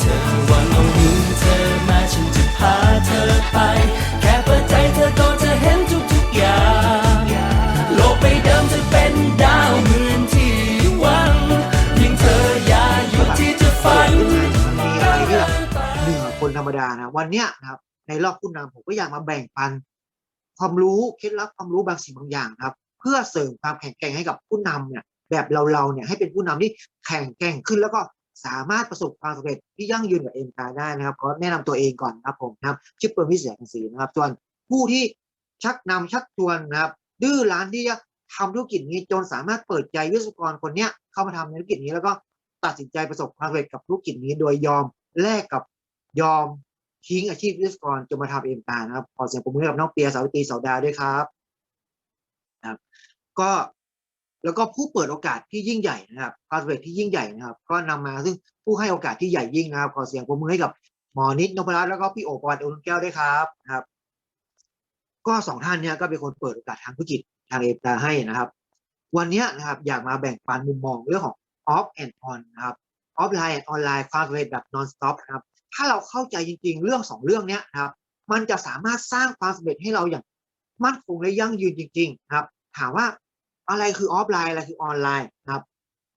เธอวางเอามือเธอมาฉันจะพาเธอไป แค่เปิดใจเธอก็จะเห็นทุกๆอย่าง โลกใบเดิมจะเป็นดาวหมื่นที่หวังยิ่งเธออย่าหยุดที่จะฝันมัน มีอะไรที่แบบหนึ่งคนธรรมดานะ วันเนี้ยนะครับ ในรอบผู้นำผมก็อยากมาแบ่งปัน ความรู้เคล็ดลับความรู้บางสิ่งบางอย่างนะครับ เพื่อเสริมความแข็งแกร่งให้กับผู้นำเนี่ยแบบเราๆเนี่ยให้เป็นผู้นำที่แข็งแกร่งขึ้นแล้วก็ สามารถประสบความสำเร็จที่ยั่งยืนกับเอ็มกาได้นะครับก็แนะนำตัวเองก่อนนะครับผมนะครับชื่อเปิร์มิเสียงสีนะครับส่วนผู้ที่ชักนำชักชวนนะครับ ดื้อรั้นที่จะทำธุรกิจนี้จนสามารถเปิดใจวิศวกรคนเนี้ยเข้ามาทำในธุรกิจนี้แล้วก็ตัดสินใจประสบความสำเร็จกับธุรกิจนี้ โดยยอมแลกกับยอมทิ้งอาชีพวิศวกรจนมาทำเอ็มตานะครับขอเสียงปรบมือกับน้องเปียสาวิตีสาวดาด้วยครับนะครับ ก็ แล้วก็ผู้เปิดโอกาสที่ยิ่งใหญ่นะครับความสำเร็จที่ยิ่งใหญ่นะครับ ก็นำมาซึ่งผู้ให้โอกาสที่ใหญ่ยิ่งนะครับ ขอเสียงปรบมือให้กับหมอนิดนพรัตน์แล้วก็พี่โอปอนอุลแก้วด้วยครับนะครับ ก็สองท่านเนี่ยก็เป็นคนเปิดโอกาสทางธุรกิจทางเอตาให้นะครับ วันนี้นะครับอยากมาแบ่งปันมุมมองเรื่องของ off and on นะครับออฟไลน์ออนไลน์ความสำเร็จแบบ non stop นะครับ ถ้าเราเข้าใจจริง ๆ เรื่องสองเรื่องเนี้ยนะครับ มันจะสามารถสร้างความสำเร็จให้เราอย่างมั่นคงและยั่งยืนจริงๆนะครับ ถามว่า อะไรคือออฟไลน์อะไรคือออนไลน์นะครับ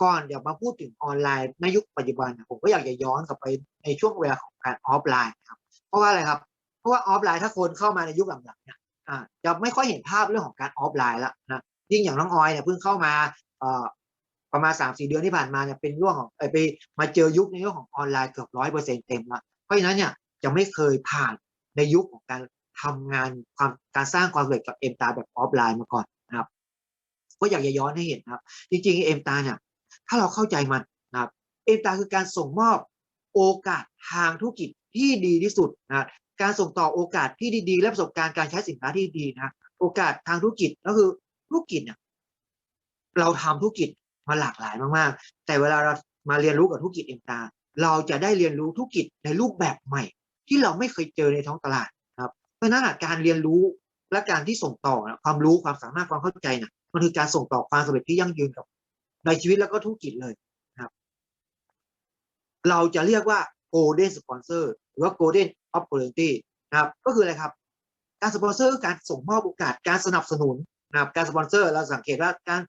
ก่อนเดี๋ยวมาพูดถึงออนไลน์ในยุคปัจจุบันผมก็อยากจะย้อนกลับไปในช่วงเวลาของการออฟไลน์ครับเพราะว่าอะไรครับ เพราะว่าออฟไลน์ถ้าคนเข้ามาในยุคหลังๆเนี่ยจะไม่ค่อยเห็นภาพเรื่องของการออฟไลน์แล้วนะยิ่งอย่างน้องออยเนี่ยเพิ่งเข้ามาประมาณสามสี่เดือนที่ผ่านมาเนี่ยเป็นเรื่องของไปมาเจอยุคในเรื่องของออนไลน์เกือบร้อยเปอร์เซ็นต์เต็มละเพราะฉะนั้นเนี่ยจะไม่เคยผ่านในยุคของการทำงานความการสร้างความสำเร็จกับเอ็มตาแบบออฟไลน์มาก่อน ก็อยากจะย้อนให้เห็นครับ จริงๆเอ็มตาเนี่ยถ้าเราเข้าใจมันนะครับเอ็มตาคือการส่งมอบโอกาสทางธุรกิจที่ดีที่สุดนะการส่งต่อโอกาสที่ดีๆและประสบการณ์การใช้สินค้าที่ดีนะโอกาสทางธุรกิจก็คือธุรกิจเนี่ยเราทำธุรกิจมาหลากหลายมากๆ แต่เวลาเรามาเรียนรู้กับธุรกิจเอ็มตาเราจะได้เรียนรู้ธุรกิจในรูปแบบใหม่ ที่เราไม่เคยเจอในท้องตลาดครับเพราะนั้นการเรียนรู้และการที่ส่งต่อความรู้ความสามารถความเข้าใจนะ มันคือการส่งต่อความสำเร็จที่ยั่งยืนกับ ในชีวิตแล้วก็ธุรกิจเลยนะครับ เราจะเรียกว่า golden sponsor หรือว่า golden opportunity นะครับ ก็คืออะไรครับ การสปอนเซอร์คือการส่งมอบโอกาสการสนับสนุนนะครับการสปอนเซอร์เราสังเกตว่าการ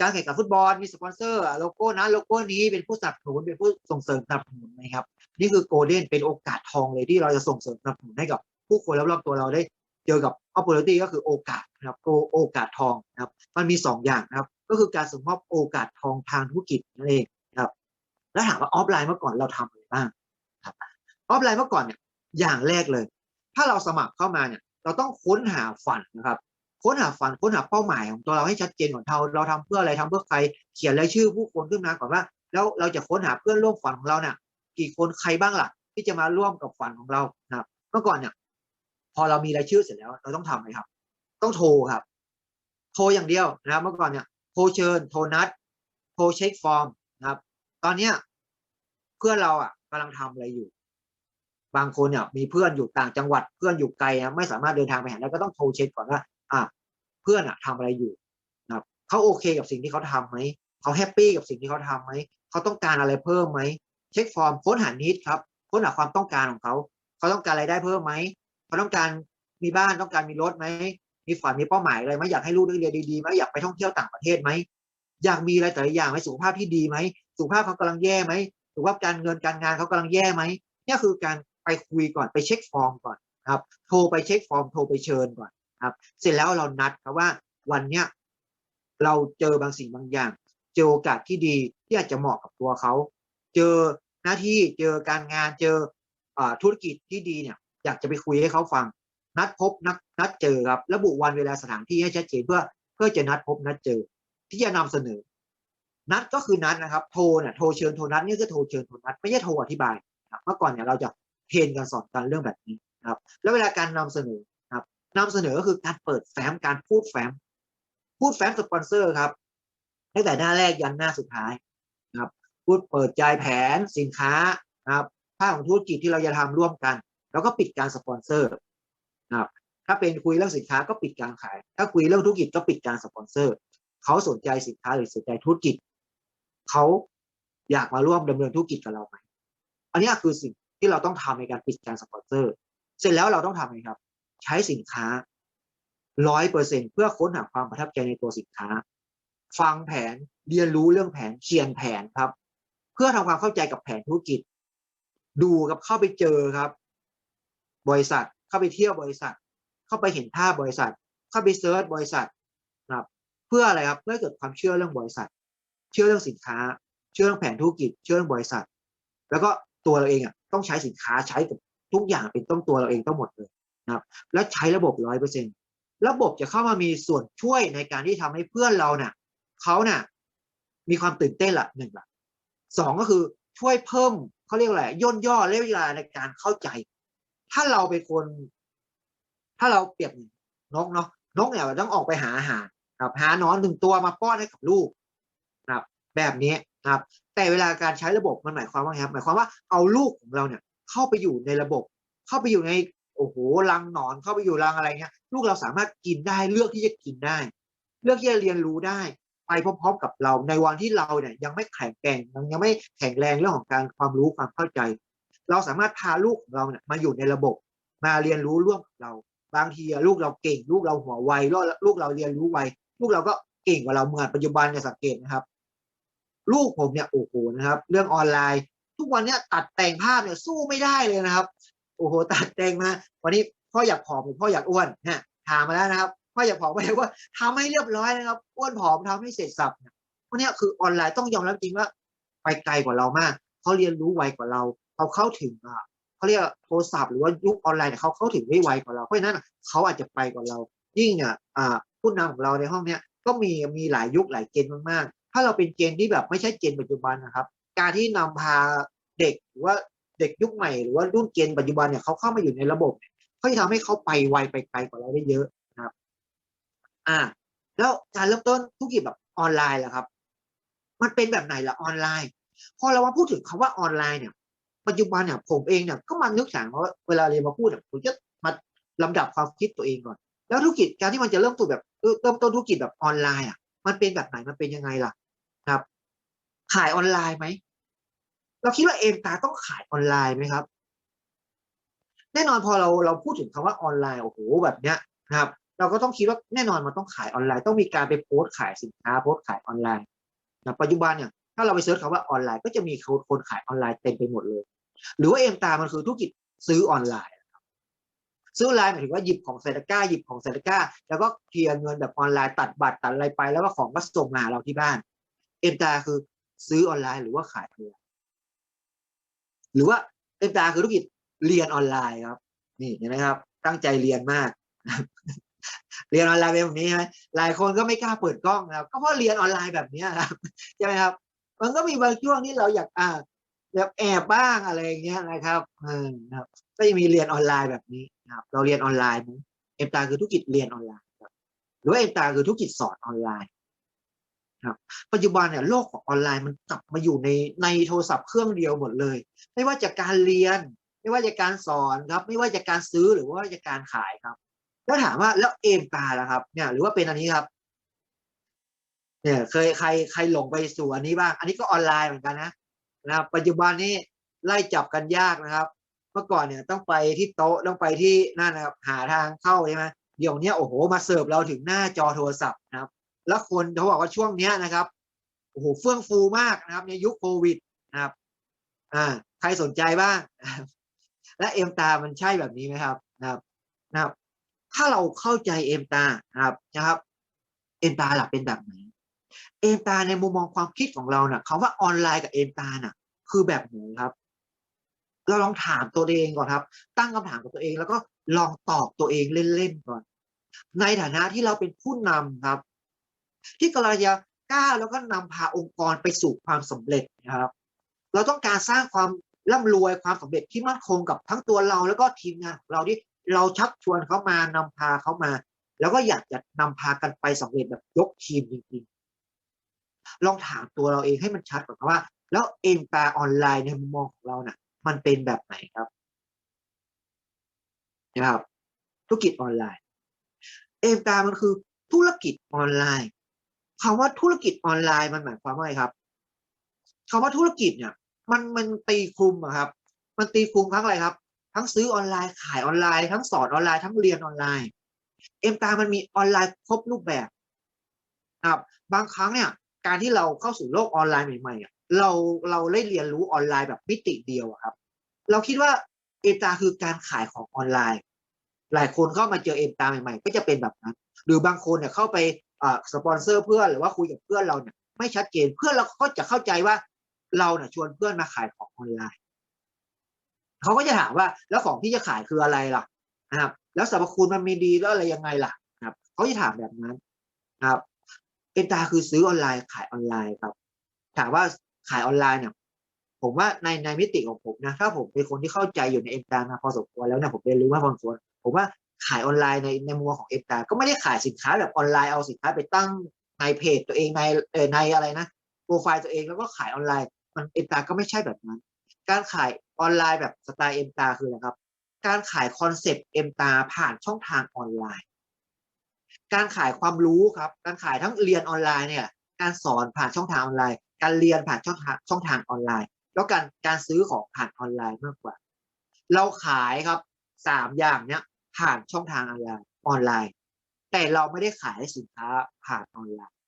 การแข่งขันฟุตบอลมีสปอนเซอร์โลโก้นั้นโลโก้นี้เป็นผู้สนับสนุนเป็นผู้ส่งเสริมสนับสนุนนะครับ นี่คือโกลเด้นเป็นโอกาสทองเลยที่เราจะส่งเสริมสนับสนุนให้กับผู้คนรอบๆตัวเราได้ เจอกับ opportunity ก็คือโอกาสนะครับโอโอกาสทองนะครับมันมีสองอย่างนะครับก็คือการส่งมอบโอกาสทองทางธุรกิจนั่นเองนะครับแล้วถามว่าออฟไลน์เมื่อก่อนเราทำอะไรบ้างครับออฟไลน์เมื่อก่อนเนี่ยอย่างแรกเลย ถ้าเราสมัครเข้ามาเนี่ยเราต้องค้นหาฝันนะครับค้นหาฝันค้นหาเป้าหมายของตัวเราให้ชัดเจนก่อนเราเราทำเพื่ออะไรทำเพื่อใครเขียนรายชื่อผู้คนขึ้นมาก่อนว่า แล้วเราจะค้นหาเพื่อนร่วมฝันของเราเนี่ยกี่คนใครบ้างล่ะ ที่จะมาร่วมกับฝันของเรานะครับเมื่อก่อนเนี่ย พอเรามีรายชื่อเสร็จแล้ว เราต้องทำอะไรครับ ต้องโทรครับ โทรอย่างเดียวนะครับเมื่อก่อนเนี่ยโทรเชิญ โทรนัด โทรเช็คฟอร์มนะครับ ตอนเนี้ยเพื่อนเราอะกำลังทำอะไรอยู่ บางคนเนี่ยมีเพื่อนอยู่ต่างจังหวัดเพื่อนอยู่ไกลนะไม่สามารถเดินทางไปหาได้ก็ต้องโทรเช็คก่อนว่าอะเพื่อนอะทำอะไรอยู่นะครับเขาโอเคกับสิ่งที่เขาทำไหมเขาแฮปปี้กับสิ่งที่เขาทำไหมเขาต้องการอะไรเพิ่มไหมเช็คฟอร์มค้นหานิดครับค้นหาความต้องการของเขาเขาต้องการรายได้เพิ่มไหม เขาต้องการมีบ้านต้องการมีรถไหมมีฝันมีเป้าหมายอะไรไหมอยากให้ลูกได้เรียนดีๆไหมอยากไปท่องเที่ยวต่างประเทศไหมอยากมีอะไรแต่ละอย่างไหมสุขภาพที่ดีไหมสุขภาพเขากำลังแย่ไหมสุขภาพการเงินการงานเขากำลังแย่ไหมนี่คือการไปคุยก่อนไปเช็คฟอร์มก่อนครับ โทรไปเช็คฟอร์มโทรไปเชิญก่อนครับ เสร็จแล้วเรานัดครับว่าวันเนี้ยเราเจอบางสิ่งบางอย่าง เจอโอกาสที่ดีที่อาจจะเหมาะกับตัวเขา เจอหน้าที่เจอการงานเจออธุรกิจที่ดีเนี่ย อยากจะไปคุยให้เขาฟัง นัดพบนัดนัดเจอครับ ระบุวันเวลาสถานที่ให้ชัดเจนเพื่อเพื่อจะนัดพบนัดเจอ ที่จะนำเสนอ นัดก็คือนัดนะครับ โทรเนี่ยโทรเชิญโทรนัดนี่คือโทรเชิญโทรนัดไม่ใช่โทรอธิบายครับเมื่อก่อนเนี่ยเราจะเทรนกันสอนกันเรื่องแบบนี้นะครับ แล้วเวลาการนำเสนอครับนำเสนอก็คือการเปิดแฟ้มการพูดแฟ้ม พูดแฟ้มสปอนเซอร์ครับตั้งแต่หน้าแรกยันหน้าสุดท้ายนะครับพูดเปิดใจแผนสินค้านะครับภาพของธุรกิจที่เราจะทำร่วมกัน แล้วก็ปิดการสปอนเซอร์นะครับถ้าเป็นคุยเรื่องสินค้าก็ปิดการขาย ถ้าคุยเรื่องธุรกิจก็ปิดการสปอนเซอร์เขาสนใจสินค้าหรือสนใจธุรกิจเขาอยากมาร่วมดำเนินธุรกิจกับเราไหมอันนี้คือสิ่งที่เราต้องทำในการปิดการสปอนเซอร์ เสร็จแล้วเราต้องทำไงครับ ใช้สินค้าร้อยเปอร์เซ็นเพื่อค้นหาความประทับใจในตัวสินค้า ฟังแผนเรียนรู้เรื่องแผนเขียนแผนครับ เพื่อทำความเข้าใจกับแผนธุรกิจ ดูกับเข้าไปเจอครับ บริษัท เข้าไปเที่ยวบริษัท เข้าไปเห็นภาพบริษัท เข้าไปเซิร์ชบริษัทนะครับ เพื่ออะไรครับเพื่อเกิดความเชื่อเรื่องบริษัท เชื่อเรื่องสินค้า เชื่อเรื่องแผนธุรกิจ เชื่อเรื่องบริษัท แล้วก็ตัวเราเองอะต้องใช้สินค้าใช้กับทุกอย่างเป็นต้องตัวเราเองต้องหมดเลยนะครับ แล้วใช้ระบบร้อยเปอร์เซ็นระบบจะเข้ามามีส่วนช่วยในการที่ทำให้เพื่อนเราเนี่ยเขาเนี่ยมีความตื่นเต้นละหนึ่งละสองก็คือช่วยเพิ่มเขาเรียกอะไรย่นย่อระยะเวลาในการเข้าใจ ถ้าเราเป็นคน ถ้าเราเปรียบนกเนาะนกเนี่ยต้องออกไปหาอาหารครับหาหนอนหนึ่งตัวมาป้อนให้กับลูกนะครับแบบนี้ครับ แต่เวลาการใช้ระบบมันหมายความว่าไงครับ หมายความว่าเอาลูกของเราเนี่ย เข้าไปอยู่ในระบบ เข้าไปอยู่ในโอ้โหรังหนอนเข้าไปอยู่รังอะไรเงี้ยลูกเราสามารถกินได้เลือกที่จะกินได้ เลือกที่จะเรียนรู้ได้ ไปพร้อมๆกับเราในวันที่เราเนี่ยยังไม่แข็งแกร่งยังไม่แข็งแรงเรื่องของการความรู้ความเข้าใจ เราสามารถพาลูกของเราเนี่ยมาอยู่ในระบบ มาเรียนรู้ร่วมกับเรา บางทีลูกเราเก่ง ลูกเราหัวไวลูกเราเรียนรู้ไวลูกเราก็เก่งกว่าเราเหมือนปัจจุบันเนี่ยสังเกตนะครับ ลูกผมเนี่ยโอ้โหนะครับ เรื่องออนไลน์ ทุกวันเนี่ยตัดแต่งภาพเนี่ยสู้ไม่ได้เลยนะครับ โอ้โห ตัดแต่งมา วันนี้พ่ออยากผอมหรือพ่ออยากอ้วนเนี่ยถามมาแล้วนะครับพ่ออยากผอมไม่ใช่ว่าทำให้เรียบร้อยนะครับอ้วนผอมทำให้เสร็จสับเนี่ยวันนี้คือออนไลน์ต้องยอมรับจริงว่าไปไกลกว่าเรามากเขาเรียนรู้ไวกว่าเรา เขาเข้าถึงอะเขาเรียกโทรศัพท์หรือว่ายุคออนไลน์เนี่ยเขาเข้าถึงได้ไวกว่าเราเพราะฉะนั้นเขาอาจจะไปกว่าเรา ยิ่งเนี่ยอ่าผู้นำของเราในห้องเนี้ยก็มีมีหลายยุคหลายเจนมากๆ ถ้าเราเป็นเจนที่แบบไม่ใช่เจนปัจจุบันนะครับ การที่นำพาเด็กหรือว่าเด็กยุคใหม่หรือว่ารุ่นเจนปัจจุบันเนี่ยเขาเข้ามาอยู่ในระบบเขาจะทำให้เขาไปไวไปไกลกว่าเราได้เยอะนะครับ อ่า แล้วการเริ่มต้นธุรกิจแบบออนไลน์ล่ะครับ มันเป็นแบบไหนล่ะออนไลน์ พอเรามาพูดถึงคำว่าออนไลน์เนี่ย ปัจจุบันเนี่ยผมเองเนี่ยก็มานึกถึงว่าเวลาเรียนมาพูดเนี่ยผมจะมาลำดับความคิดตัวเองก่อน แล้วธุรกิจการที่มันจะเริ่มต้นแบบเริ่มต้นธุรกิจแบบออนไลน์อะ มันเป็นแบบไหนมันเป็นยังไงล่ะครับ ขายออนไลน์ไหมเราคิดว่าเอ็มตาต้องขายออนไลน์ไหมครับ แน่นอนพอเราเราพูดถึงคำว่าออนไลน์โอ้โหแบบเนี้ยนะครับ เราก็ต้องคิดว่าแน่นอนมันต้องขายออนไลน์ ต้องมีการไปโพสต์ขายสินค้าโพสต์ขายออนไลน์นะปัจจุบันเนี่ย ถ้าเราไปเสิร์ชคำว่าออนไลน์ก็จะมีคนขายออนไลน์เต็มไปหมดเลย หรือว่าเอ็มตามันคือธุรกิจซื้อออนไลน์ซื้อออนไลน์หมายถึงว่าหยิบของใส่ตก้าหยิบของใส่ตก้าแล้วก็เคลียร์เงินแบบออนไลน์ตัดบัตรตัดอะไรไป แล้วก็ของก็ส่งมาหาเราที่บ้าน เอ็มตาคือซื้อออนไลน์หรือว่าขายออนไลน์หรือว่าเอ็มตาคือธุรกิจเรียนออนไลน์ครับ นี่เห็นไหมครับ ตั้งใจเรียนมาก เรียนออนไลน์แบบนี้ใช่ไหมหลายคนก็ไม่กล้าเปิดกล้องนะครับก็เพราะเรียนออนไลน์แบบนี้ครับใช่ไหมครับ มันก็มีบางช่วงที่เราอยากอ่าแบบแอบบ้างอะไรอย่างเงี้ยนะครับเออนะครับ ก็จะมีเรียนออนไลน์แบบนี้นะครับ เราเรียนออนไลน์มั้ยเอ็มตาคือธุรกิจเรียนออนไลน์ครับหรือว่าเอ็มตาคือธุรกิจสอนออนไลน์ครับ ปัจจุบันเนี่ยโลกของออนไลน์มันกลับมาอยู่ในในโทรศัพท์เครื่องเดียวหมดเลย ไม่ว่าจากการเรียน ไม่ว่าจากการสอนครับ ไม่ว่าจากการซื้อหรือว่าจากการขายครับแล้วถามว่าแล้วเอ็มตาล่ะครับเนี่ยหรือว่าเป็นอันนี้ครับ เนี่ยเคยใครใครหลงไปสู่อันนี้บ้าง อันนี้ก็ออนไลน์เหมือนกันนะนะครับปัจจุบันนี้ไล่จับกันยากนะครับ เมื่อก่อนเนี่ยต้องไปที่โต๊ะต้องไปที่นั่นนะครับหาทางเข้าใช่ไหมเดี๋ยวนี้โอ้โหมาเสิร์ฟเราถึงหน้าจอโทรศัพท์นะครับ แล้วคนเขาบอกว่าช่วงเนี้ยนะครับโอ้โหเฟื่องฟูมากนะครับ ในยุคโควิดนะครับอ่าใครสนใจบ้าง และเอ็มตามันใช่แบบนี้ไหมครับนะครับนะครับ ถ้าเราเข้าใจเอ็มตานะครับนะครับ เอ็มตาหลักเป็นแบบไหน เอมตาในมุมมองความคิดของเราเนะ่ะคำว่าออนไลน์กับเอมตาน่ะ คือแบบไหนครับ เราลองถามตัวเองก่อนครับ ตั้งคำถามกับตัวเอง แล้วก็ลองตอบตัวเองเล่นๆก่อน ในฐานะที่เราเป็นผู้นำครับ ที่กำลังจะกล้าแล้วก็นำพาองค์กรไปสู่ความสำเร็จนะครับ เราต้องการสร้างความร่ำรวยความสำเร็จที่มั่นคงกับทั้งตัวเราแล้วก็ทีมงานของเราที่เราชักชวนเขามานำพาเขามา แล้วก็อยากจะนำพากันไปสำเร็จแบบยกทีมจริงๆ ลองถามตัวเราเองให้มันชัดก่อนว่า แล้วเอ็มตาออนไลน์ในมุมมองของเราเน่ะ มันเป็นแบบไหนครับนะครับ ธุรกิจออนไลน์ เอ็มตามันคือธุรกิจออนไลน์คำว่าธุรกิจออนไลน์มันหมายความว่าไงครับคำว่าธุรกิจเนี่ย มันมันตีคลุมอะครับ มันตีฟูมทั้งอะไรครับ ทั้งซื้อออนไลน์ขายออนไลน์ทั้งสอนออนไลน์ทั้งเรียนออนไลน์ เอ็มตามันมีออนไลน์ครบรูปแบบนะครับ บางครั้งเนี่ย การที่เราเข้าสู่โลกออนไลน์ใหม่ๆอะเราเราได้เรียนรู้ออนไลน์แบบมิติเดียวครับ เราคิดว่าเอตาคือการขายของออนไลน์ หลายคนเข้ามาเจอเอตาใหม่ๆ ก็จะเป็นแบบนั้น หรือบางคนเนี่ยเข้าไปสปอนเซอร์เพื่อนหรือว่าคุยกับเพื่อนเราเนี่ยไม่ชัดเจนเพื่อนเราก็จะเข้าใจว่าเราเนี่ยชวนเพื่อนมาขายของออนไลน์เขาก็จะถามว่าแล้วของที่จะขายคืออะไรล่ะนะครับ แล้วสรรพคุณมันมีดีแล้วอะไรยังไงล่ะนะครับเขาจะถามแบบนั้นนะครับ เอ็นตาคือซื้อออนไลน์ขายออนไลน์ครับ ถามว่าขายออนไลน์เนี่ยผมว่าในในมิติของผมนะถ้าผมเป็นคนที่เข้าใจอยู่ในเอ็นตามาพอสมควรแล้วเนี่ยผมเรียนรู้มาพอสมควรผมว่าขายออนไลน์ในในมุมของเอ็นตาก็ไม่ได้ขายสินค้าแบบออนไลน์เอาสินค้าไปตั้งในเพจตัวเองในเออในอะไรนะโปรไฟล์ตัวเองแล้วก็ขายออนไลน์ มันเอ็นตาก็ไม่ใช่แบบนั้น การขายออนไลน์แบบสไตล์เอ็มตาคืออะไรครับ การขายคอนเซปต์เอ็มตาผ่านช่องทางออนไลน์ การขายความรู้ครับ การขายทั้งเรียนออนไลน์เนี่ย การสอนผ่านช่องทางออนไลน์ การเรียนผ่านช่องทางช่องทางออนไลน์ แล้วการการซื้อของผ่านออนไลน์มากกว่า เราขายครับสามอย่างเนี้ยผ่านช่องทางออนไลน์ออนไลน์ แต่เราไม่ได้ขายสินค้าผ่านออนไลน์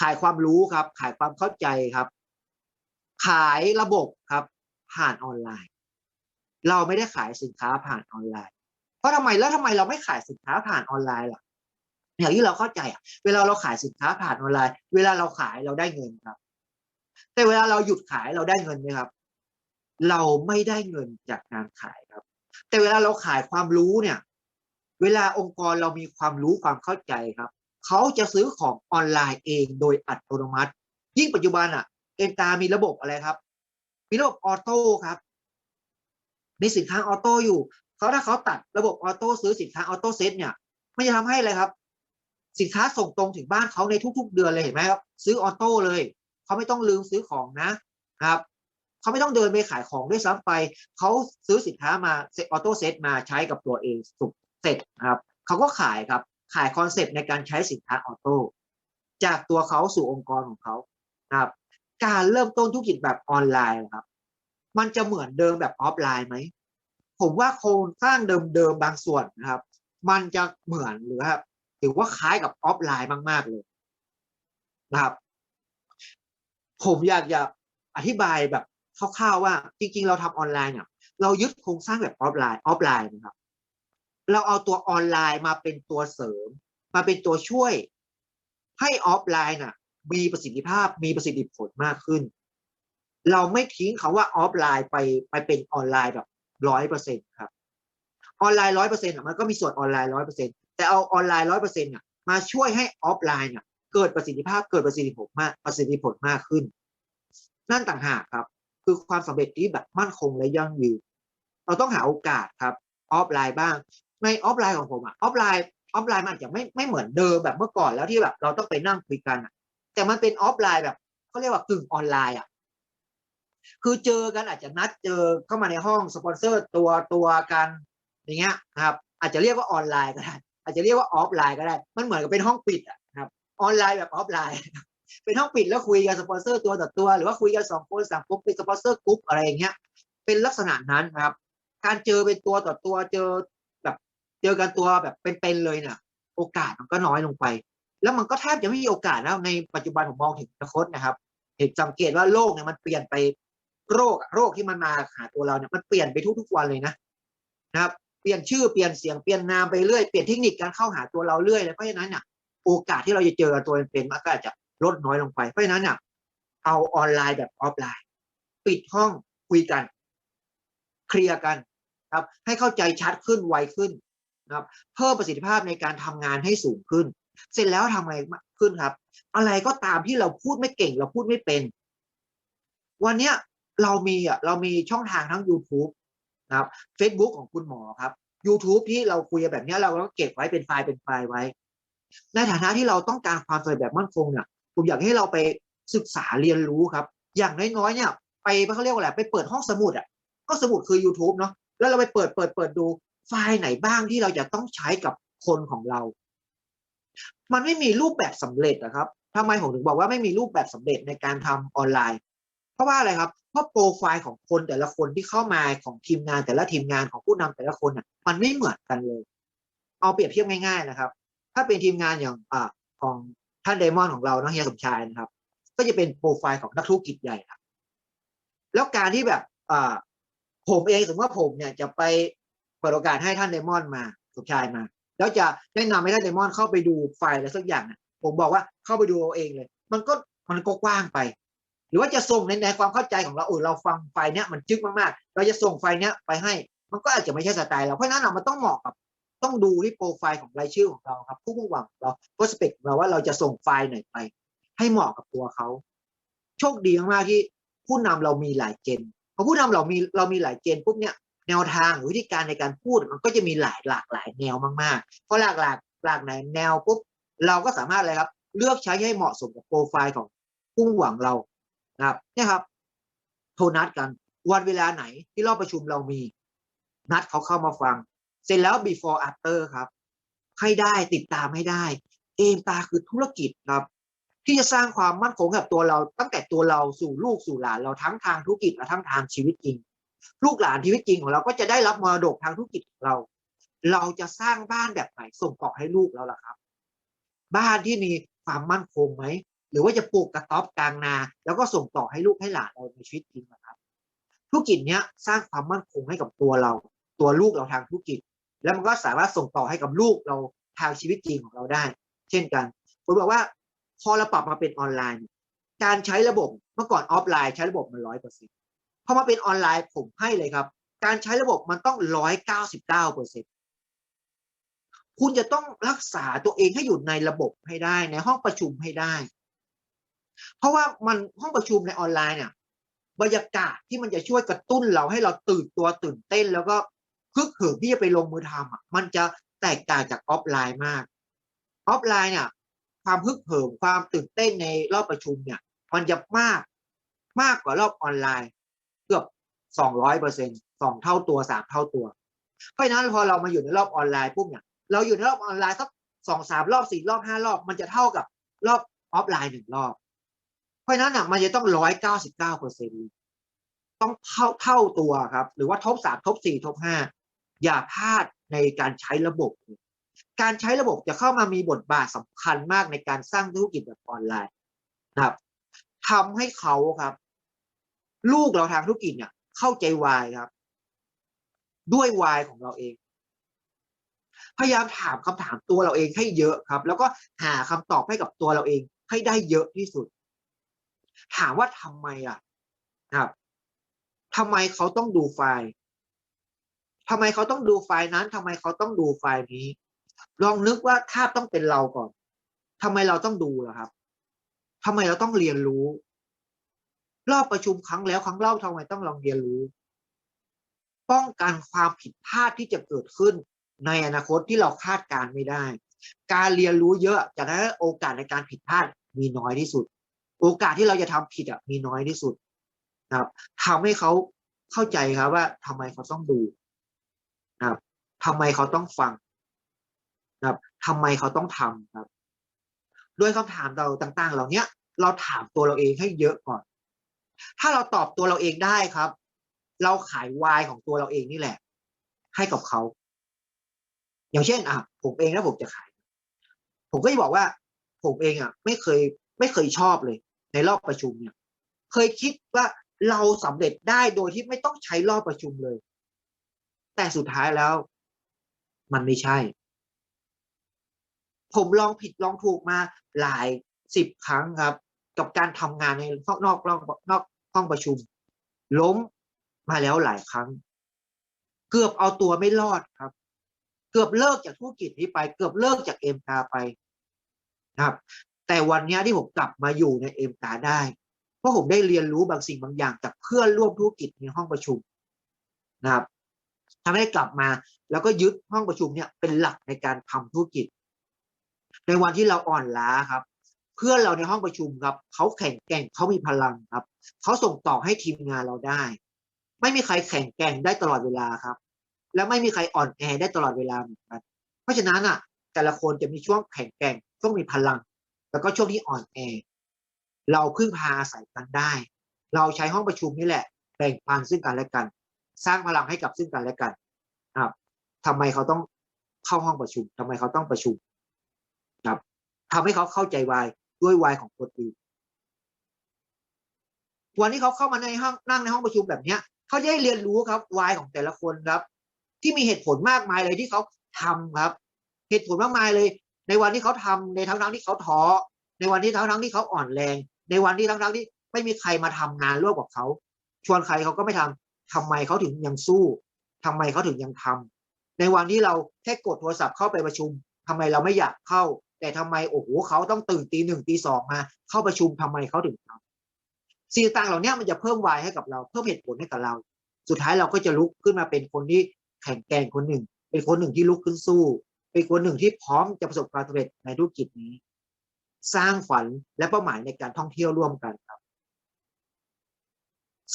ขายความรู้ครับ ขายความเข้าใจครับ ขายระบบครับผ่านออนไลน์ เราไม่ได้ขายสินค้าผ่านออนไลน์ เพราะทำไมแล้วทำไมเราไม่ขายสินค้าผ่านออนไลน์ล่ะ อย่างที่เราเข้าใจอะเวลาเราขายสินค้าผ่านออนไลน์เวลาเราขายเราได้เงินครับ แต่เวลาเราหยุดขายเราได้เงินไหมครับ เราไม่ได้เงินจากการขายครับ แต่เวลาเราขายความรู้เนี่ย เวลาองค์กรเรามีความรู้ความเข้าใจครับเขาจะซื้อของออนไลน์เองโดยอัตโนมัติ ยิ่งปัจจุบันอะ เอ็นตามีระบบอะไรครับ มีระบบออโต้ครับ มีสินค้าออโต้อยู่เขาถ้าเขาตัดระบบออโต้ซื้อสินค้าออโต้เซตเนี่ยไม่จะทำให้อะไรครับ สินค้าส่งตรงถึงบ้านเขาในทุก ๆ เดือนเลยเห็นไหมครับ ซื้อออโต้เลย เขาไม่ต้องลืมซื้อของนะครับเขาไม่ต้องเดินไปขายของด้วยซ้ำไป เขาซื้อสินค้ามาเซตออโต้เซตมาใช้กับตัวเองสุกเสร็จครับเขาก็ขายครับขายคอนเซปต์ในการใช้สินค้าออโต้จากตัวเขาสู่องค์กรของเขาครับ การเริ่มต้นธุรกิจแบบออนไลน์ครับ มันจะเหมือนเดิมแบบออฟไลน์ไหมผมว่าโครงสร้างเดิมๆบางส่วนนะครับ มันจะเหมือนหรือครับ ถือว่าคล้ายกับออฟไลน์มาก ๆ เลยนะครับ ผมอยากจะอธิบายแบบคร่าวๆว่าจริง ๆ เราทำออนไลน์เนี่ยเรายึดโครงสร้างแบบออฟไลน์ออฟไลน์นะครับ เราเอาตัวออนไลน์มาเป็นตัวเสริม มาเป็นตัวช่วย ให้ออฟไลน์น่ะ มีประสิทธิภาพมีประสิทธิผลมากขึ้น เราไม่ทิ้งคาว่าออฟไลน์ไปไปเป็นออนไลน์แบบร้อยเปอร์เซ็นครับออนไลน์ร้อยเปอร์เซ็นต์มันก็มีส่วนออนไลน์ร้อยเปอร์เซ็นต์ แต่เอาออนไลน์ร้อยเปอร์เซ็นต์มาช่วยให้ออฟไลน์เนี่ยเกิดประสิทธิภาพเกิดประสิทธิผลมากประสิทธิผลมากขึ้น นั่นต่างหากครับ คือความสำเร็จที่แบบมั่นคงและยั่งยืน เราต้องหาโอกาสครับออฟไลน์บ้าง ในออฟไลน์ของผมอะออฟไลน์ออฟไลน์มันอาจจะไม่ไม่เหมือนเดิมแบบเมื่อก่อนแล้วที่แบบเราต้องไปนั่งคุยกันอะแต่มันเป็นออฟไลน์แบบเขาเรียกว่ากึ่งออนไลน์อะคือเจอกันอาจจะนัดเจอเข้ามาในห้องสปอนเซอร์ตัวตัวกันอย่างเงี้ยครับ อาจจะเรียกว่าออนไลน์ก็ได้ อาจจะเรียกว่าออฟไลน์ก็ได้ มันเหมือนกับเป็นห้องปิดอะครับออนไลน์แบบออฟไลน์ เป็นห้องปิดแล้วคุยกันสปอนเซอร์ตัวต่อตัว หรือว่าคุยกันสองคนสามคนเป็นสปอนเซอร์กรุ๊ปอะไรอย่างเงี้ยเป็นลักษณะนั้นนะครับ การเจอเป็นตัวต่อตัวเจอแบบเจอกันตัวแบบเป็นๆเลยเนี่ยโอกาสมันก็น้อยลงไป แล้วมันก็แทบจะไม่มีโอกาสแล้วในปัจจุบันผมมองถึงอนาคตนะครับ เห็นสังเกตว่าโลกเนี่ยมันเปลี่ยนไปโรคโรคที่มันมาหาตัวเราเนี่ยมันเปลี่ยนไปทุกๆวันเลยนะนะครับ เปลี่ยนชื่อเปลี่ยนเสียงเปลี่ยนนามไปเรื่อยเปลี่ยนเทคนิคการเข้าหาตัวเราเรื่อยเลยเพราะฉะนั้นเนี่ยโอกาสที่เราจะเจอตัวเป็นมันก็อาจจะลดน้อยลงไปเพราะฉะนั้นเนี่ยเอาออนไลน์แบบออฟไลน์ ปิดห้องคุยกัน เคลียร์กันครับให้เข้าใจชัดขึ้นไวขึ้นนะครับเพิ่มประสิทธิภาพในการทำงานให้สูงขึ้น เสร็จแล้วทำอะไรขึ้นครับ อะไรก็ตามที่เราพูดไม่เก่งเราพูดไม่เป็น วันเนี้ยเรามีอะเรามีช่องทางทั้ง YouTube นะครับ Facebook ของคุณหมอครับ YouTube ที่เราคุยแบบนี้เราก็เก็บไว้เป็นไฟล์เป็นไฟล์ไว้ ในฐานะที่เราต้องการความสำเร็จแบบมั่นคงเนี่ยผมอยากให้เราไปศึกษาเรียนรู้ครับ อย่างน้อยๆเนี่ย ไปเขาเรียกว่าอะไรไปเปิดห้องสมุดอะก็สมุดคือ YouTube เนาะแล้วเราไปเปิดเปิดเปิดดูไฟล์ไหนบ้างที่เราจะต้องใช้กับคนของเรา มันไม่มีรูปแบบสำเร็จนะครับทำไมผมถึงบอกว่าไม่มีรูปแบบสำเร็จในการทำออนไลน์ เพราะว่าอะไรครับ เพราะโปรไฟล์ของคนแต่ละคนที่เข้ามาของทีมงานแต่ละทีมงานของผู้นำแต่ละคนน่ะมันไม่เหมือนกันเลย เอาเปรียบเทียบง่ายๆนะครับ ถ้าเป็นทีมงานอย่างอ่าของท่านไดมอนด์ของเราเนาะเฮียสมชายนะครับ ก็จะเป็นโปรไฟล์ของนักธุรกิจใหญ่ครับแล้วการที่แบบอ่าผมเองสมมติว่าผมเนี่ยจะไปเปิดโอกาสให้ท่านไดมอนด์มาสมชายมา แล้วจะแนะนำให้ท่านไดมอนด์เข้าไปดูไฟล์อะไรสักอย่างผมบอกว่าเข้าไปดูเอาเองเลย มันก็มันก็กว้างไป หรือว่าจะส่งในในความเข้าใจของเราเออเราฟังไฟเนี้ยมันจึ๊กมากๆ เราจะส่งไฟเนี้ยไปให้ มันก็อาจจะไม่ใช่สไตล์เราเพราะฉะนั้นอะมันต้องเหมาะกับต้องดูที่โปรไฟล์ของรายชื่อของเราครับ ผู้มุ่งหวังเราโปรสเปกของเราว่าเราจะส่งไฟล์ไหนไป ให้เหมาะกับตัวเขาโชคดีมากที่ผู้นำเรามีหลายเจนพอผู้นำเรามีเรามีหลายเจนปุ๊บเนี่ยแนวทางหรือวิธีการในการพูดมันก็จะมีหลายหลากหลายแนวมากๆเพราะหลากหลากหลากหลายแนวปุ๊บเราก็สามารถอะไรครับ เลือกใช้ให้เหมาะสมกับโปรไฟล์ของผู้มุ่งหวังเรา นะครับเนี่ยครับ โทรนัดกัน วันเวลาไหนที่รอบประชุมเรามี นัดเขาเข้ามาฟัง เสร็จแล้ว before after ครับ ให้ได้ติดตามให้ได้ เอมตาคือธุรกิจครับ ที่จะสร้างความมั่นคงกับตัวเรา ตั้งแต่ตัวเราสู่ลูกสู่หลานเราทั้งทางธุรกิจและทั้งทางชีวิตจริง ลูกหลานชีวิตจริงของเราก็จะได้รับมรดกทางธุรกิจของเรา เราจะสร้างบ้านแบบไหนส่งต่อให้ลูกเราล่ะครับ บ้านที่มีความมั่นคงไหม หรือว่าจะปลูกกระต๊อบกลางนา แล้วก็ส่งต่อให้ลูกให้หลานเราในชีวิตจริงนะครับ ธุรกิจเนี้ยสร้างความมั่นคงให้กับตัวเรา ตัวลูกเราทางธุรกิจ แล้วมันก็สามารถส่งต่อให้กับลูกเราทางชีวิตจริงของเราได้ เช่นกันผมบอกว่าพอเราปรับมาเป็นออนไลน์ การใช้ระบบเมื่อก่อนออฟไลน์ใช้ระบบมันร้อยเปอร์เซ็นต์พอมาเป็นออนไลน์ผมให้เลยครับ การใช้ระบบมันต้องร้อยเก้าสิบเก้าเปอร์เซ็นต์คุณจะต้องรักษาตัวเองให้อยู่ในระบบให้ได้ ในห้องประชุมให้ได้ เพราะว่ามันห้องประชุมในออนไลน์เนี่ยบรรยากาศที่มันจะช่วยกระตุ้นเราให้เราตื่นตัวตื่นเต้น แล้วก็คึกเหิมที่จะไปลงมือทำอะมันจะแตกต่างจากออฟไลน์มาก ออฟไลน์เนี่ยความฮึกเหิมความตื่นเต้นในรอบประชุมเนี่ย มันจะมากมากกว่ารอบออนไลน์ เกือบสองร้อยเปอร์เซ็นสองเท่าตัวสามเท่าตัว เพราะฉะนั้นพอเรามาอยู่ในรอบออนไลน์ปุ๊บเนี่ยเราอยู่ในรอบออนไลน์สักสองสามรอบสี่รอบห้ารอบ มันจะเท่ากับรอบออฟไลน์หนึ่งรอบ เพราะฉะนั้นอะมันจะต้องร้อยเก้าสิบเก้าเปอร์เซ็นต้องเท่าเท่าตัวครับ หรือว่าทบสามทบสี่ทบห้าอย่าพลาดในการใช้ระบบ การใช้ระบบจะเข้ามามีบทบาทสำคัญมากในการสร้างธุรกิจแบบออนไลน์นะครับทำให้เขาครับ ลูกเราทางธุรกิจเนี่ย เข้าใจวายครับ ด้วยวายของเราเองพยายามถามคำถามตัวเราเองให้เยอะครับ แล้วก็หาคำตอบให้กับตัวเราเองให้ได้เยอะที่สุด ถามว่าทำไมอะครับทำไมเขาต้องดูไฟล์ทำไมเขาต้องดูไฟล์นั้นทำไมเขาต้องดูไฟล์นี้ ลองนึกว่าถ้าต้องเป็นเราก่อนทำไมเราต้องดูล่ะครับทำไมเราต้องเรียนรู้ รอบประชุมครั้งแล้วครั้งเล่าทำไมต้องลองเรียนรู้ ป้องกันความผิดพลาดที่จะเกิดขึ้นในอนาคตที่เราคาดการไม่ได้ การเรียนรู้เยอะจะได้โอกาสในการผิดพลาดมีน้อยที่สุด โอกาสที่เราจะทำผิดอะมีน้อยที่สุดนะครับทำให้เขาเข้าใจครับว่าทำไมเขาต้องดูนะครับทำไมเขาต้องฟังนะครับทำไมเขาต้องทำครับ ด้วยคำถามเราต่าง ๆ เหล่านี้เราถามตัวเราเองให้เยอะก่อน ถ้าเราตอบตัวเราเองได้ครับ เราขายวายของตัวเราเองนี่แหละ ให้กับเขา อย่างเช่นอะผมเองแล้วผมจะขาย ผมก็จะบอกว่า ผมเองอะ ไม่เคยไม่เคยชอบเลย ในรอบประชุมเนี่ยเคยคิดว่าเราสำเร็จได้โดยที่ไม่ต้องใช้รอบประชุมเลย แต่สุดท้ายแล้ว มันไม่ใช่ ผมลองผิดลองถูกมาหลายสิบครั้งครับ กับการทำงานในนอกนอกนอกนอกห้องประชุม ล้มมาแล้วหลายครั้ง เกือบเอาตัวไม่รอดครับ เกือบเลิกจากธุรกิจนี้ไป เกือบเลิกจากเอ็มตาไปนะครับ แต่วันนี้ที่ผมกลับมาอยู่ในเอ็มตาได้ เพราะผมได้เรียนรู้บางสิ่งบางอย่างจากเพื่อนร่วมธุรกิจในห้องประชุมนะครับทำให้กลับมาแล้วก็ยึดห้องประชุมเนี่ยเป็นหลักในการทำธุรกิจ ในวันที่เราอ่อนล้าครับ เพื่อนเราในห้องประชุมครับเขาแข็งแกร่งเขามีพลังครับเขาส่งต่อให้ทีมงานเราได้ ไม่มีใครแข็งแกร่งได้ตลอดเวลาครับ และไม่มีใครอ่อนแอได้ตลอดเวลาเหมือนกันเพราะฉะนั้นอะ แต่ละคนจะมีช่วงแข็งแกร่งช่วงมีพลัง แล้วก็ช่วงที่อ่อนแอเราพึ่งพาอาศัยกันได้ เราใช้ห้องประชุมนี่แหละแบ่งปันซึ่งกันและกัน สร้างพลังให้กับซึ่งกันและกันครับทำไมเขาต้องเข้าห้องประชุมทำไมเขาต้องประชุมครับทำให้เขาเข้าใจวายด้วยวายของคนอื่นวันที่เขาเข้ามาในห้องนั่งในห้องประชุมแบบเนี้ยเขาได้เรียนรู้ครับวายของแต่ละคนครับ ที่มีเหตุผลมากมายเลยที่เขาทำครับ เหตุผลมากมายเลย ในวันที่เขาทำในทั้งทั้งที่เขาท้อในวันที่ทั้งทั้งที่เขาอ่อนแรง ในวันที่ทั้งทั้งที่ไม่มีใครมาทำงานร่วมกับเขาชวนใครเขาก็ไม่ทำทำไมเขาถึงยังสู้ทำไมเขาถึงยังทำในวันที่เราแค่กดโทรศัพท์เข้าไปประชุมทำไมเราไม่อยากเข้า แต่ทำไมโอ้โหเขาต้องตื่นตีหนึ่งตีสองมา เข้าประชุมทำไมเขาถึงทำสิ่งต่างเหล่านี้มันจะเพิ่มวายให้กับเราเพิ่มเหตุผลให้กับเรา สุดท้ายเราก็จะลุกขึ้นมาเป็นคนที่แข็งแกร่งคนหนึ่ง เป็นคนหนึ่งที่ลุกขึ้นสู้ เป็นคนหนึ่งที่พร้อมจะประสบความสำเร็จในธุรกิจนี้ สร้างฝันและเป้าหมายในการท่องเที่ยวร่วมกันครับ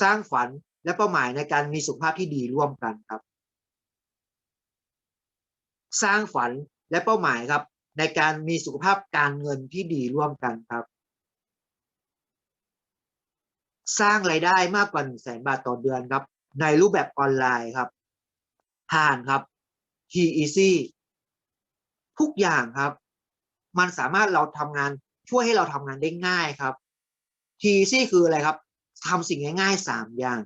สร้างฝันและเป้าหมายในการมีสุขภาพที่ดีร่วมกันครับ สร้างฝันและเป้าหมายครับ ในการมีสุขภาพการเงินที่ดีร่วมกันครับ สร้างรายได้มากกว่าแสนบาทต่อเดือนครับ ในรูปแบบออนไลน์ครับผ่านครับ T Easy ทุกอย่างครับ มันสามารถเราทำงานช่วยให้เราทำงานได้ง่ายครับ T Easy คืออะไรครับทำสิ่งง่ายๆสามอย่าง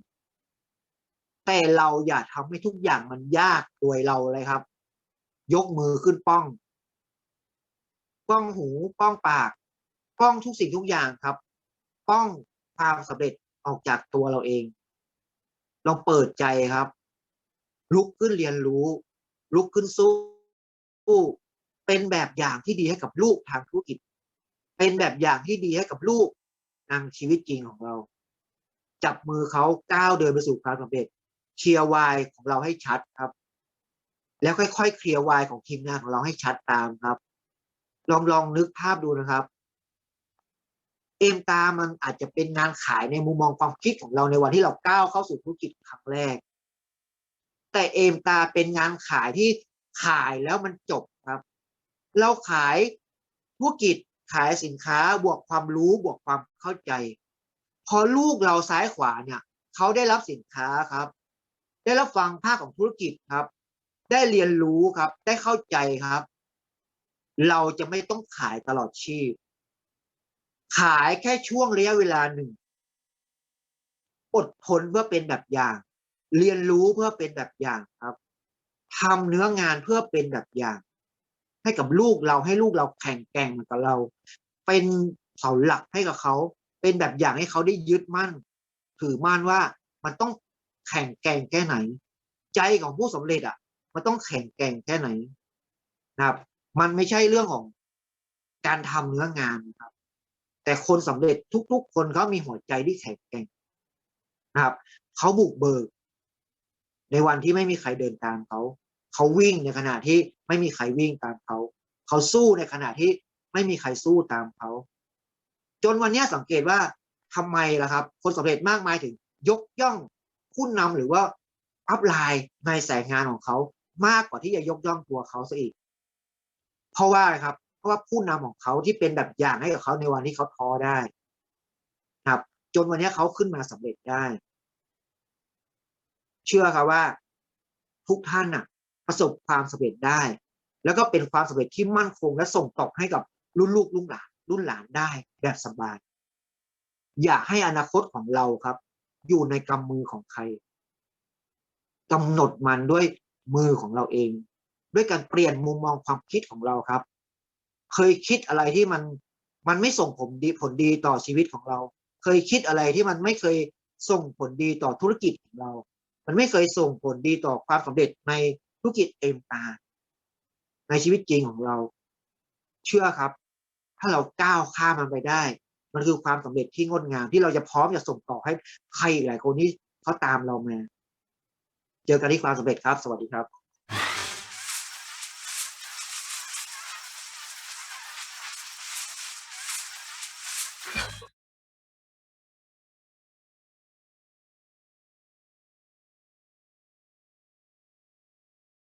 แต่เราอย่าทำให้ทุกอย่างมันยากโดยเราเลยครับ ยกมือขึ้นป้อง ป้องหูป้องปาก ป้องทุกสิ่งทุกอย่างครับ ป้องความสำเร็จออกจากตัวเราเองลองเปิดใจครับ ลุกขึ้นเรียนรู้ ลุกขึ้นสู้ เป็นแบบอย่างที่ดีให้กับลูกทางธุรกิจ เป็นแบบอย่างที่ดีให้กับลูกทางชีวิตจริงของเรา จับมือเขาก้าวเดินไปสู่ความสำเร็จเคลียร์วายของเราให้ชัดครับ แล้วค่อยๆเคลียร์วายของทีมงานของเราให้ชัดตามครับ ลองลองนึกภาพดูนะครับเอมตามันอาจจะเป็นงานขายในมุมมองความคิดของเราในวันที่เราก้าวเข้าสู่ธุรกิจครั้งแรก แต่เอมตาเป็นงานขายที่ขายแล้วมันจบ เราขายธุรกิจขายสินค้าบวกความรู้บวกความเข้าใจ พอลูกเราซ้ายขวาเนี่ยเขาได้รับสินค้าครับ ได้รับฟังภาคของธุรกิจครับ ได้เรียนรู้ครับ ได้เข้าใจครับ เราจะไม่ต้องขายตลอดชีพ ขายแค่ช่วงระยะเวลาหนึ่งอดทนเพื่อเป็นแบบอย่าง เรียนรู้เพื่อเป็นแบบอย่างครับทำเนื้องานเพื่อเป็นแบบอย่าง ให้กับลูกเราให้ลูกเราแข่งแกร่งเหมือนกับเรา เป็นเสาหลักให้กับเขาเป็นแบบอย่างให้เขาได้ยึดมั่น ถือมั่นว่ามันต้องแข่งแกร่งแค่ไหน ใจของผู้สำเร็จอะ มันต้องแข่งแกร่งแค่ไหนนะครับ มันไม่ใช่เรื่องของการทำเนื้องานนะครับ แต่คนสำเร็จทุก ๆ คนเขามีหัวใจที่แข็งแกร่งนะครับเขาบุกเบิก ในวันที่ไม่มีใครเดินตามเขา เขาวิ่งในขณะที่ไม่มีใครวิ่งตามเขา เขาสู้ในขณะที่ไม่มีใครสู้ตามเขา จนวันนี้สังเกตว่าทำไมล่ะครับ คนสำเร็จมากมายถึง ยกย่องผู้นำหรือว่าอัพไลน์ในสายงานของเขามากกว่าที่จะยกย่องตัวเขาซะอีก เพราะว่าครับ เพราะว่าผู้นำของเขาที่เป็นแบบอย่างให้กับเขาในวันที่เขาท้อได้ ครับ จนวันนี้เขาขึ้นมาสำเร็จได้ เชื่อครับว่า ทุกท่านน่ะ ประสบความสำเร็จได้ แล้วก็เป็นความสำเร็จที่มั่นคงและส่งต่อให้กับรุ่นลูกรุ่นหลานรุ่นหลานได้แบบสบายอย่าให้อนาคตของเราครับ อยู่ในกำมือของใครกำหนดมันด้วยมือของเราเอง ด้วยการเปลี่ยนมุมมองความคิดของเราครับ เคยคิดอะไรที่มันมันไม่ส่งผลดีผลดีต่อชีวิตของเรา เคยคิดอะไรที่มันไม่เคยส่งผลดีต่อธุรกิจของเรา มันไม่เคยส่งผลดีต่อความสำเร็จใน ธุรกิจเอ็มตาในชีวิตจริงของเรา เชื่อครับ ถ้าเราก้าวข้ามมันไปได้ มันคือความสำเร็จที่งดงามที่เราจะพร้อมจะส่งต่อให้ใครอีกหลายคนที่เขาตามเรามา เจอกันที่ความสำเร็จครับ สวัสดีครับ